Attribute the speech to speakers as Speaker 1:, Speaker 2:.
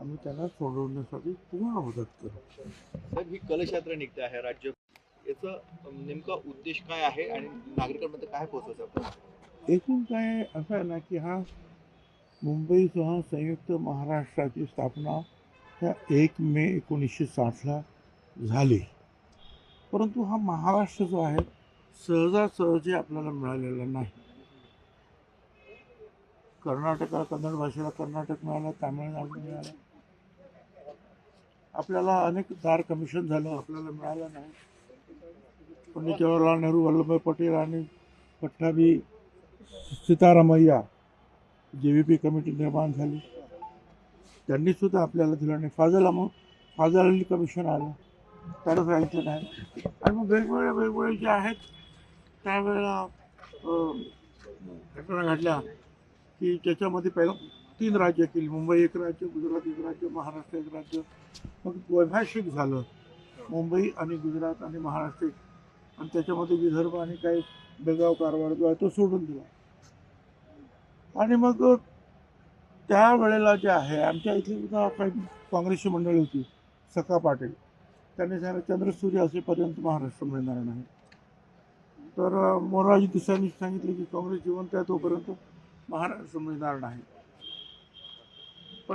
Speaker 1: आम्ही त्यांना सोडवण्यासाठी पूर्ण मदत करू.
Speaker 2: साहेब ही कलशयात्रा निघते आहे राज्य. याचा नेमका उद्देश काय आहे आणि नागरिकांमध्ये काय आपल्याला
Speaker 1: एकूण काय असं आहे ना की हा मुंबईसह संयुक्त महाराष्ट्राची स्थापना ह्या एक मे एकोणीसशे साठला झाली. परंतु हा महाराष्ट्र जो आहे सहजासहजी आपल्याला मिळालेला नाही. कर्नाटकाला कन्नड भाषेला कर्नाटक मिळालं तामिळनाडू मिळालं. आपल्याला अनेक दार कमिशन झालं आपल्याला मिळालं नाही. पंडित जवाहरलाल नेहरू वल्लभभाई पटेल आणि पटनाबी सीतारामय्या जे व्ही पी कमिटी निर्माण झाली. त्यांनीसुद्धा आपल्याला दिलं नाही. फाजल मग फाजल अली कमिशन आलं. त्याला सांगितलं नाही. आणि मग वेगवेगळ्या वेगवेगळे जे आहेत त्यावेळेला घटना घडल्या की त्याच्यामध्ये पहिलं तीन राज्य केली. मुंबई एक राज्य गुजरात एक राज्य महाराष्ट्र एक राज्य. मग वैभाषिक झालं. मुंबई आणि गुजरात आणि महाराष्ट्र आणि त्याच्यामध्ये विदर्भ आणि काही बेगाव कारवार जो आहे तो सोडून दिला. आणि मग त्या वेळेला जे आहे आमच्या इथली सुद्धा काही काँग्रेसची मंडळी होती सखा पाटील. त्यांनी सांगितलं चंद्रसूर्य असेपर्यंत महाराष्ट्र मिळणार नाही. तर मोरारजी देसाईंनी सांगितले की काँग्रेस जिवंत आहे तोपर्यंत महाराष्ट्र मिळणार नाही.